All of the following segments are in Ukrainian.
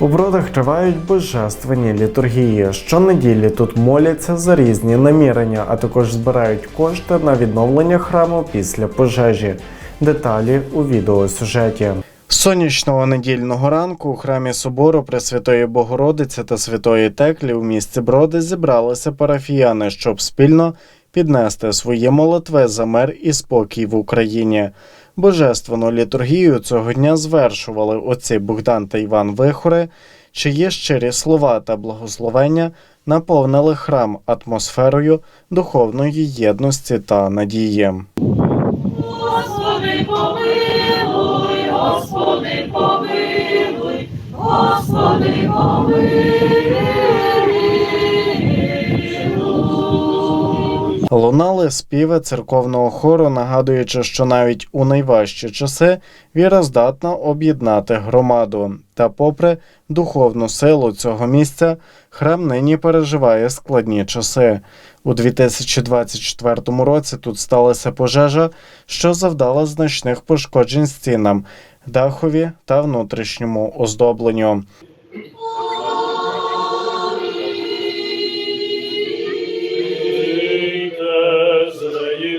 У бродах тривають божественні літургії. Щонеділі тут моляться за різні намірення, а також збирають кошти на відновлення храму після пожежі. Деталі у відеосюжеті. Сонячного недільного ранку у храмі собору Пресвятої Богородиці та Святої Теклі у місті Броди зібралися парафіяни, щоб спільно піднести свої молитви за мир і спокій в Україні. Божественну літургію цього дня звершували отці Богдан та Іван Вихори, чиї щирі слова та благословення наповнили храм атмосферою духовної єдності та надії. Господи, помилуй, Господи, помилуй, Господи, помилуй. Лунали співи церковного хору, нагадуючи, що навіть у найважчі часи віра здатна об'єднати громаду. Та, попри духовну силу цього місця, храм нині переживає складні часи. У 2024 році тут сталася пожежа, що завдала значних пошкоджень стінам, дахові та внутрішньому оздобленню.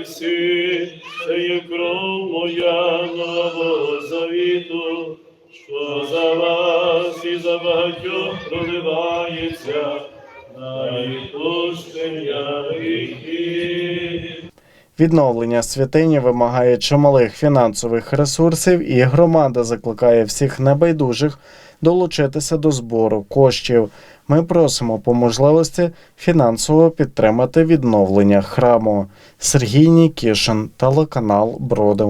Всі, це є кров моя нового завіту, що за вас і за багатьох проливається на відпущення. Відновлення святині вимагає чималих фінансових ресурсів, і громада закликає всіх небайдужих долучитися до збору коштів. Ми просимо по можливості фінансово підтримати відновлення храму. Сергій Нікішин, телеканал Броди.